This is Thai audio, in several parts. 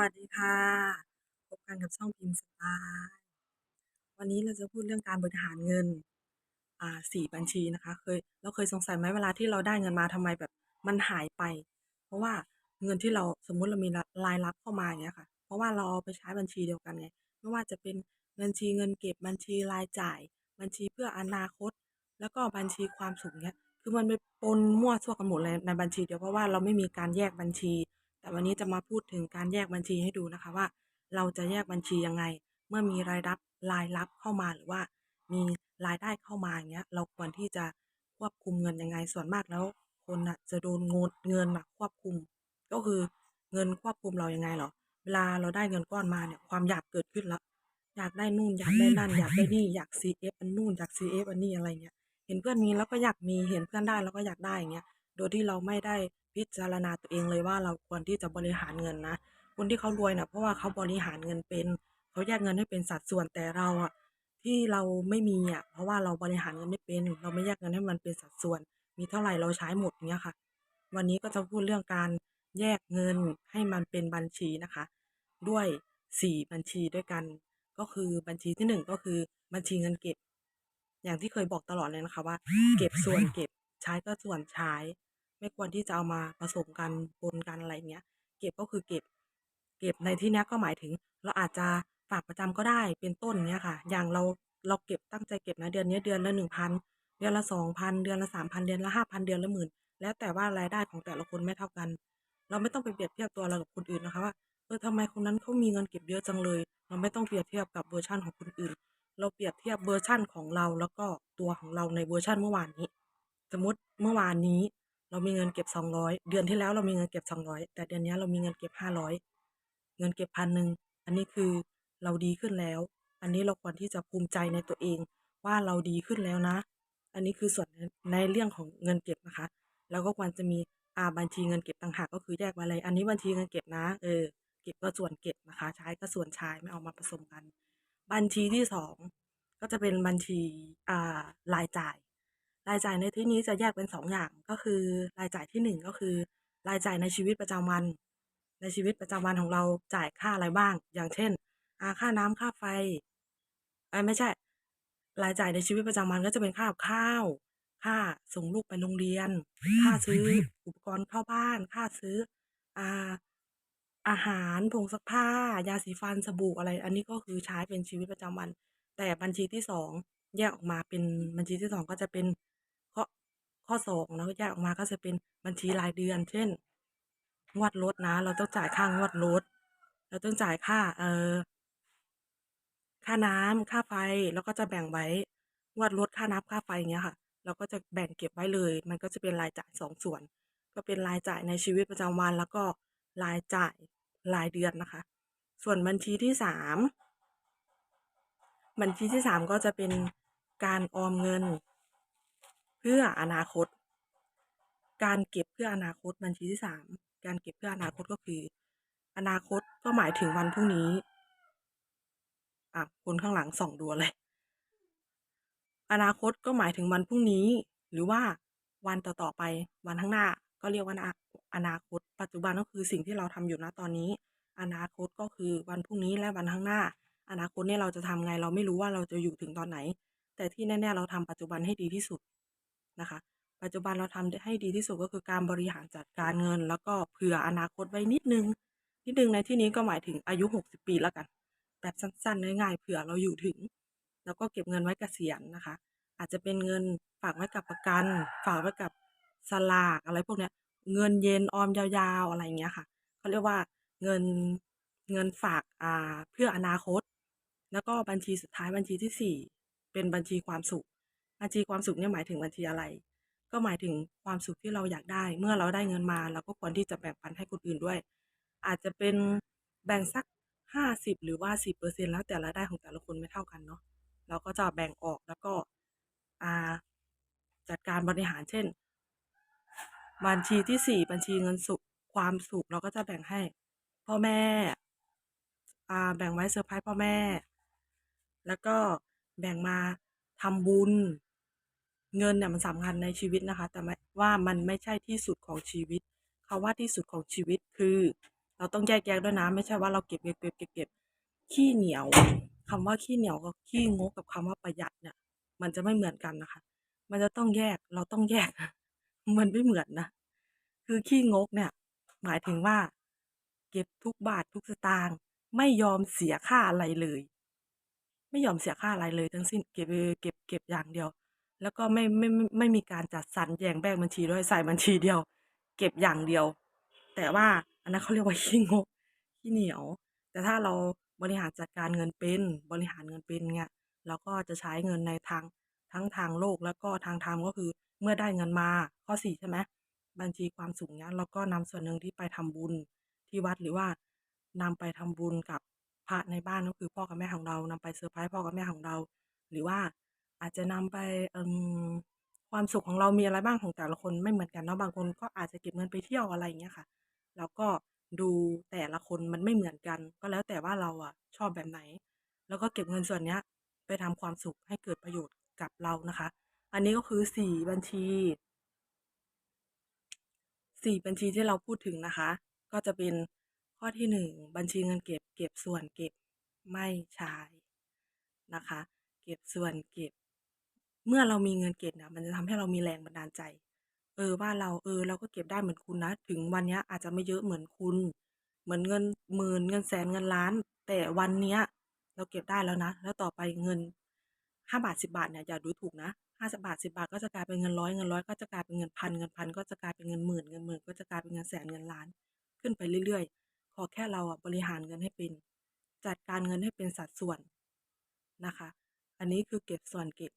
วัสดีค่ะ พบกันกับช่องพิมพ์สไตล์วันนี้เราจะพูดเรื่องการบริหารเงิน อ่า4บัญชีนะคะ เคยเราเคยสงสัยไหมเวลาที่เราได้เงินมาทำไมแบบมันหายไป เพราะว่าเงินที่เราสมมุติเรามีรายรับเข้ามาอย่างเงี้ยค่ะ เพราะว่าเราเอาไปใช้บัญชีเดียวกันไง ไม่ว่าจะเป็นบัญชีเงินเก็บบัญชีรายจ่าย บัญชีเพื่ออนาคต แล้วก็บัญชีความสุขเงี้ย คือมันไปปนมั่วซั่วกันหมดเลยในบัญชีเดียวเพราะว่าเราไม่มีการแยกบัญชี แต่วันนี้จะมาพูดถึงการแยกบัญชีให้ดูนะคะว่า เราจะแยกบัญชียังไง เมื่อมีรายรับรายรับเข้ามาหรือว่า มีรายได้เข้ามาอย่างเงี้ยเราควรที่จะควบคุมเงินยังไงส่วนมากแล้ว คนน่ะจะโดนโงนเงินน่ะควบคุม ก็คือเงินควบคุมเรายังไงเหรอเวลาเราได้เงินก้อนมาเนี่ยความอยากเกิดขึ้นแล้วอยากได้นู่นอยากได้นั่นอยากได้นี่อยาก CF อันนู่นอยาก CF อันนี้อะไรเงี้ยเห็นเพื่อนมีเราก็อยากมีเห็นเพื่อนได้เราก็อยากได้อย่างเงี้ยโดยที่เราไม่ได้ พิจารณาตัวเองเลยว่าเราควรที่จะบริหารเงินนะ คนที่เขารวยน่ะเพราะว่าเขาบริหารเงินเป็น เขาแยกเงินให้เป็นสัดส่วนแต่เราอะที่เราไม่มีอะเพราะว่าเราบริหารเงินไม่เป็น เราไม่แยกเงินให้มันเป็นสัดส่วน มีเท่าไหร่เราใช้หมดอย่างเงี้ยค่ะ วันนี้ก็จะพูดเรื่องการแยกเงินให้มันเป็นบัญชีนะคะ ด้วย 4 บัญชีด้วยกัน ก็คือบัญชีที่ 1 ก็คือบัญชีเงินเก็บ อย่างที่เคยบอกตลอดเลยนะคะว่า เก็บส่วนเก็บใช้ก็ส่วนใช้ ไม่ควรที่จะเอามาผสมกันปนกันอะไรเงี้ย เก็บก็คือเก็บ เก็บในที่นี้ก็หมายถึง เราอาจจะฝากประจำก็ได้เป็นต้นเงี้ยค่ะ อย่างเราเราเก็บตั้งใจเก็บนะเดือนนี้เดือนละ1,000เดือนละ2,000เดือนละ3,000เดือนละ5,000เดือนละ10,000แล้วแต่ว่ารายได้ของแต่ละคนไม่เท่ากัน เราไม่ต้องไปเปรียบเทียบตัวเรากับคนอื่นนะคะว่าเออทำไมคนนั้นเขามีเงินเก็บเยอะจังเลย เราไม่ต้องเปรียบเทียบกับเวอร์ชันของคนอื่น เราเปรียบเทียบเวอร์ชันของเราแล้วก็ตัวของเราในเวอร์ชันเมื่อวานนี้ สมมติเมื่อวานนี้ เรามีเงินเก็บ200เดือนที่แล้วเรามีเงินเก็บ200แต่เดือนนี้เรามีเงินเก็บ500เงินเก็บ1,000อันนี้คือเราดีขึ้นแล้ว อันนี้เราควรที่จะภูมิใจในตัวเองว่าเราดีขึ้นแล้วนะ อันนี้คือส่วนในเรื่องของเงินเก็บนะคะแล้วก็ควรจะมีอ่าบัญชีเงินเก็บต่างหากก็คือแยกไว้เลย อันนี้บัญชีเงินเก็บนะ เออ เก็บก็ส่วนเก็บนะคะ ใช้ก็ส่วนใช้ไม่เอามาผสมกัน บัญชีที่2ก็จะเป็นบัญชีอ่ารายจ่าย รายจ่ายในที่นี้จะแยกเป็น2ออย่างก็คือ รายจ่ายที่ 1 ก็คือ รายจ่ายในชีวิตประจำวัน ในชีวิตประจำวันของเราจ่ายค่าอะไรบ้าง อย่างเช่นอาค่าน้ำค่าไฟไม่ใช่ รายจ่ายในชีวิตประจำวันก็จะเป็นค่าข้าว ค่าส่งลูกไปโรงเรียน ค่าซื้ออุปกรณ์เข้าบ้าน ค่าซื้ออ่าอาหารผงซักผ้า ยาสีฟันสบู่อะไร อันนี้ก็คือใช้เป็นชีวิตประจำวัน แต่บัญชีที่2แยกออกมาเป็นบัญชีที่2ก็จะเป็น ข้อข้อ2เนาะแยกออกมาก็จะเป็นบัญชีรายเดือน เช่น งวดรถนะ เราต้องจ่ายค่างวดรถ เราต้องจ่ายค่าเอ่อค่าน้ำค่าไฟเราก็จะแบ่งไว้งวดรถค่าน้ำค่าไฟอย่างเงี้ยค่ะ เราก็จะแบ่งเก็บไว้เลย มันก็จะเป็นรายจ่าย2ส่วน ก็เป็นรายจ่ายในชีวิตประจำวัน แล้วก็รายจ่ายรายเดือนนะคะ ส่วนบัญชีที่3บัญชีที่3ก็จะเป็นการออมเงินเพื่ออนาคต การเก็บเพื่ออนาคตบัญชีที่3การเก็บเพื่ออนาคตก็คือ อนาคตก็หมายถึงวันพรุ่งนี้อ่าคนข้างหลังส่องดูอะไรอนาคตก็หมายถึงวันพรุ่งนี้ หรือว่าวันต่อๆไปวันข้างหน้า ก็เรียกว่านาอนาคต ปัจจุบันก็คือสิ่งที่เราทำอยู่ณตอนนี้ อนาคตก็คือวันพรุ่งนี้และวันข้างหน้า อนาคตเนี่ยเราจะทำไงเราไม่รู้ว่าเราจะอยู่ถึงตอนไหน แต่ที่แน่ๆเราทำปัจจุบันให้ดีที่สุด นะคะ ปัจจุบันเราทำดให้ดีที่สุดก็คือการบริหารจัดการเงิน แล้วก็เผื่ออนาคตไว้นิดนึง นิดนึงในที่นี้ก็หมายถึงอายุ 60 ปีแล้วกัน แบบสั้นๆง่ายๆเผื่อเราอยู่ถึง แล้วก็เก็บเงินไว้เกษียณนะคะ อาจจะเป็นเงินฝากไว้กับประกัน ฝากไว้กับสลากอะไรพวกเนี้ยเงินเย็นออมยาวๆอะไรอย่างเงี้ยค่ะเขาเรียกว่าเงินเงินฝากอ่าเพื่ออนาคต แล้วก็บัญชีสุดท้ายบัญชีที่ 4 เป็นบัญชีความสุข บัญชีความสุขเนี่ยหมายถึงบัญชีอะไร ก็หมายถึงความสุขที่เราอยากได้ เมื่อเราได้เงินมาเราก็ควรที่จะแบ่งปันให้คนอื่นด้วย อาจจะเป็นแบ่งสัก 50 หรือว่า 10%แล้วแต่รายได้ของแต่ละคนไม่เท่ากันเนาะเราก็จะแบ่งออกแล้วก็อ่าจัดการบริหารเช่น บัญชีที่ 4 บัญชีเงินสุขความสุขเราก็จะแบ่งให้ พ่อแม่อ่าแบ่งไว้เซอร์ไพรส์พ่อแม่ แล้วก็แบ่งมาทำบุญ เงินเนี่ยมันสำคัญในชีวิตนะคะ แต่ว่ามันไม่ใช่ที่สุดของชีวิตคำว่าที่สุดของชีวิตคือ เราต้องแยกแยะด้วยนะ ไม่ใช่ว่าเราเก็บเก็บเก็บเก็บเก็บขี้เหนียวคำว่าขี้เหนียวกับขี้งกกับคำว่าประหยัดเนี่ย มันจะไม่เหมือนกันนะคะ มันจะต้องแยกเราต้องแยก มันไม่เหมือนนะคือขี้งกเนี่ย หมายถึงว่า เก็บทุกบาททุกสตางค์ไม่ยอมเสียค่าอะไรเลย ไม่ยอมเสียค่าอะไรเลยทั้งสิ้นเก็บเก็บเก็บอย่างเดียว แล้วก็ไม่ไม่ไม่ไม่มีการจัดสรรแยงแบ่งบัญชีด้วยใส่บัญชีเดียว เก็บอย่างเดียว แต่ว่าอันนั้นเขาเรียกว่าขี้งกขี้เหนียว แต่ถ้าเราบริหารจัดการเงินเป็นบริหารเงินเป็นเนี่ยเราก็จะใช้เงินในทางทั้งทางโลกแล้วก็ทางธรรมก็คือเมื่อได้เงินมาข้อสี่ใช่ไหมบัญชีความสุขเนี้ยเราก็นำส่วนหนึ่งที่ไปทำบุญที่วัดหรือว่านำไปทำบุญกับพระในบ้านก็คือพ่อกับแม่ของเรานำไปเซอร์ไพรส์พ่อกับแม่ของเรา หรือว่า อาจจะนำไปความสุขของเรามีอะไรบ้างของแต่ละคนไม่เหมือนกันเนาะบางคนก็อาจจะเก็บเงินไปเที่ยวอะไรอย่างเงี้ยค่ะ แล้วก็ดูแต่ละคนมันไม่เหมือนกัน ก็แล้วแต่ว่าเราอะชอบแบบไหน แล้วก็เก็บเงินส่วนเนี้ยไปทำความสุขให้เกิดประโยชน์กับเรานะคะ อันนี้ก็คือสี่บัญชีสี่บัญชีที่เราพูดถึงนะคะ ก็จะเป็นข้อที่หนึ่งบัญชีเงินเก็บเก็บส่วนเก็บไม่ใช้นะคะ เก็บส่วนเก็บ เมื่อเรามีเงินเก็บเนี่ยมันจะทำให้เรามีแรงบันดาลใจ เออว่าเราเออเราก็เก็บได้เหมือนคุณนะ ถึงวันเนี้ยอาจจะไม่เยอะเหมือนคุณ เหมือนเงินหมื่นเงินแสนเงินล้าน แต่วันเนี้ย เราเก็บได้แล้วนะ แล้วต่อไปเงินห้าบาทสิบาทเนี่ยอย่าดูถูกนะห้าสิบาทสิบาทก็จะกลายเป็นเงินร้อยเงินร้อยก็จะกลายเป็นเงินพันเงินพันก็จะกลายเป็นเงินหมื่นเงินหมื่นก็จะกลายเป็นเงินแสนเงินล้าน ขึ้นไปเรื่อยๆ ขอแค่เราอะบริหารเงินให้เป็น จัดการเงินให้เป็นสัดส่วนนะคะ อันนี้คือเก็บส่วนเก็บ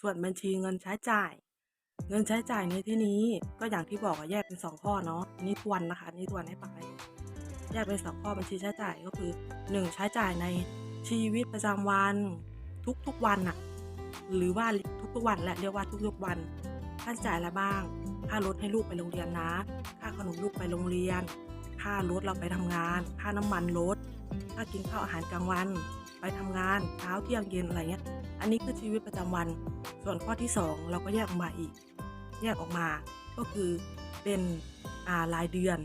ส่วนบัญชีเงินใช้จ่าย เงินใช้จ่ายในที่นี้ก็อย่างที่บอกแยกเป็นสองข้อเนาะนี่ทวนนะคะนี่ทวนให้ฟังเลยแยกเป็นสองข้อบัญชีใช้จ่ายก็คือหนึ่งใช้จ่ายในชีวิตประจำวันทุกๆวันอะหรือว่าทุกๆวันและเรียกว่าทุกๆวันค่าใช้จ่ายอะไรบ้าง ค่ารถให้ลูกไปโรงเรียนนะ ค่าขนมลูกไปโรงเรียน ค่ารถเราไปทำงาน ค่าน้ำมันรถค่ากินข้าวอาหารกลางวัน ไปทำงานเช้าเที่ยงเย็นอะไรเงี้ย อันนี้คือชีวิตประจำวัน ส่วนข้อที่ 2 เราก็แยกออกมาอีก แยกออกมาก็คือเป็นรายเดือน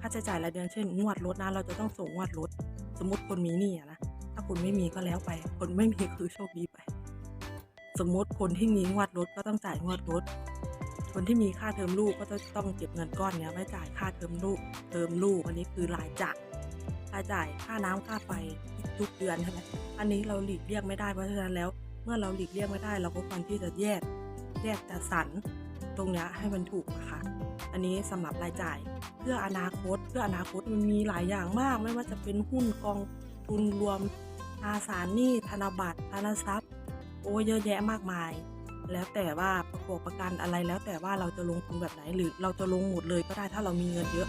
ค่าใช้จ่ายรายเดือนเช่นงวดรถนะเราจะต้องส่งงวดรถสมมติคนมีหนี้นะถ้าคุณไม่มีก็แล้วไป คนไม่มีคือโชคดีไป สมมติคนที่มีงวดรถก็ต้องจ่ายงวดรถคนที่มีค่าเทอมลูกก็จะต้องเก็บเงินก้อนเนี้ยไว้จ่ายค่าเทอมลูกเทอมลูกอันนี้คือรายจ่ายายจ่ายค่าน้ำค่าไฟทุกเดือนใช่ไหมอันนี้เราหลีกเลี่ยงไม่ได้เพราะฉะนั้นแล้ว เมื่อเราหลีกเลี่ยงไม่ได้ เราก็ควรที่จะแยกแยกจัดสรรตรงนี้ให้มันถูกนะคะอันนี้สำหรับรายจ่ายเพื่ออนาคต เพื่ออนาคตมันมีหลายอย่างมาก ไม่ว่าจะเป็นหุ้นกองทุนรวมตราสารหนี้ธนบัตรธนทรัพย์ โอ้เยอะแยะมากมาย แล้วแต่ว่าประกอบประกันอะไรแล้วแต่ว่าเราจะลงทุนแบบไหนหรือเราจะลงหมดเลยก็ได้ถ้าเรามีเงินเยอะ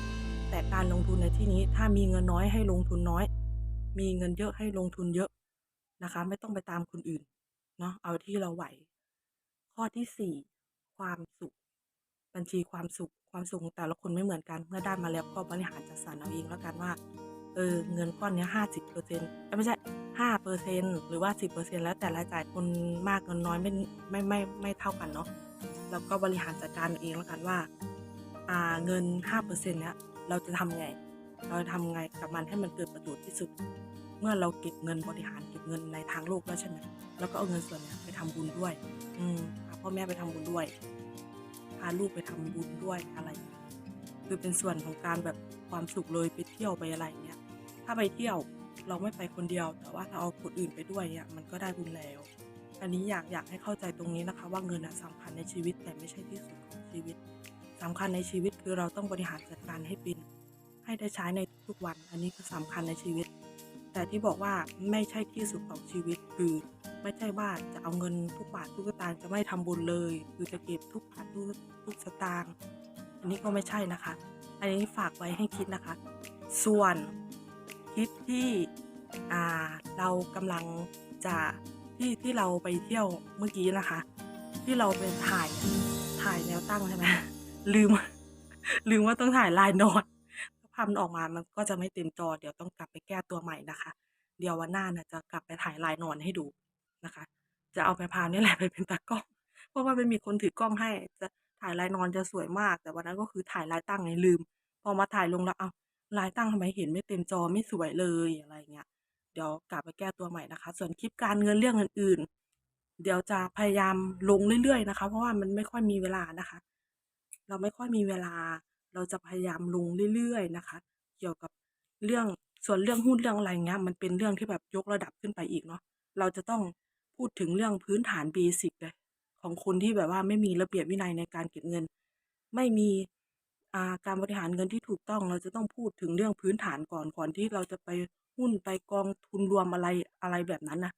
แต่การลงทุนในที่นี้ถ้ามีเงินน้อยให้ลงทุนน้อย มีเงินเยอะให้ลงทุนเยอะนะคะ ไม่ต้องไปตามคนอื่นเนาะเอาที่เราไหว ข้อที่สี่ความสุข บัญชีความสุขความสุขของแต่ละคนไม่เหมือนกันเมื่อได้มาแล้วก็บริหารจัดสรรเอาเองแล้วกันว่าเออเงินก้อนนี้ห้าสิบเปอร์เซ็นต์ไม่ใช่ห้าเปอร์เซ็นต์หรือว่าสิบเปอร์เซ็นต์แล้วแต่รายจ่ายคนมากเงินน้อยไม่ไม่ไม่ไม่เท่ากันเนาะแล้วก็บริหารจัดการเองแล้วกันว่า อ่าเงินห้าเปอร์เซ็นต์เนี้ย เราจะทำไง เราจะทำไงกับมันให้มันเกิดประโยชน์ที่สุด เมื่อเราเก็บเงินบริหารเก็บเงินในทางโลกแล้วใช่ไหมแล้วก็เอาเงินส่วนนี้ไปทำบุญด้วย อืมพาพ่อแม่ไปทำบุญด้วยพาลูกไปทำบุญด้วยอะไร คือเป็นส่วนของการแบบความสุขเลยไปเที่ยวไปอะไรเงี้ย ถ้าไปเที่ยวเราไม่ไปคนเดียว แต่ว่าถ้าเอาคนอื่นไปด้วยเนี่ยมันก็ได้บุญแล้ว อันนี้อยากอยากให้เข้าใจตรงนี้นะคะ ว่าเงินอะสำคัญในชีวิตแต่ไม่ใช่ที่สุดของชีวิตสำคัญในชีวิตคือเราต้องบริหารจัดการให้เป็น ได้ใช้ในทุกๆวัน อันนี้คือสำคัญในชีวิต แต่ที่บอกว่าไม่ใช่ที่สุดของชีวิตคือไม่ใช่ว่าจะเอาเงินทุกบาททุกสตางค์จะไม่ทำบุญเลย คือจะเก็บทุกบาททุกทุกสตางค์อันนี้ก็ไม่ใช่นะคะ อันนี้ฝากไว้ให้คิดนะคะ ส่วนทริปที่อ่าเรากำลังจะที่ที่เราไปเที่ยวเมื่อกี้นะคะ ที่เราไปถ่ายถ่ายแนวตั้งใช่ไหมลืมลืมว่าต้องถ่ายลายนอน ภาพมันออกมามันก็จะไม่เต็มจอ เดี๋ยวต้องกลับไปแก้ตัวใหม่นะคะ เดี๋ยววันหน้านะจะกลับไปถ่ายลายนอนให้ดูนะคะ จะเอาไปพานี่แหละไปเป็นตากล้อง เพราะว่าไม่มีคนถือกล้องให้ จะถ่ายลายนอนจะสวยมาก แต่วันนั้นก็คือถ่ายลายตั้งไงลืม พอมาถ่ายลงแล้วเอาลายตั้งทำไมเห็นไม่เต็มจอไม่สวยเลยอะไรเงี้ย เดี๋ยวกลับไปแก้ตัวใหม่นะคะ ส่วนคลิปการเงินเรื่องอื่นๆ เดี๋ยวจะพยายามลงเรื่อยๆนะคะ เพราะว่ามันไม่ค่อยมีเวลานะคะ เราไม่ค่อยมีเวลา เราจะพยายามลงเรื่อยๆนะคะ เกี่ยวกับเรื่องส่วนเรื่องหุ้นเรื่องอะไรเงี้ยมันเป็นเรื่องที่แบบยกระดับขึ้นไปอีกเนาะเราจะต้องพูดถึงเรื่องพื้นฐานเบสิกเลยของคนที่แบบว่าไม่มีระเบียบวินัยในการเก็บเงิน ไม่มีาการบริหารเงินที่ถูกต้อง เราจะต้องพูดถึงเรื่องพื้นฐานก่อนก่อนที่เราจะไปหุ้นไปกองทุนรวมอะไรอะไรแบบนั้นนะ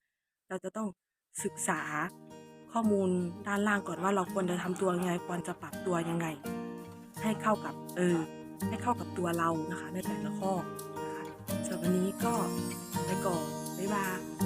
เราจะต้องศึกษาข้อมูลด้านล่างก่อนว่าเราควรจะทำตัวยังไง ควรจะปรับตัวยังไง ให้เข้ากับเออให้เข้ากับตัวเรานะคะในแต่ละข้อนะคะสำหรับวันนี้ก็ไปก่อนบ๊ายบาย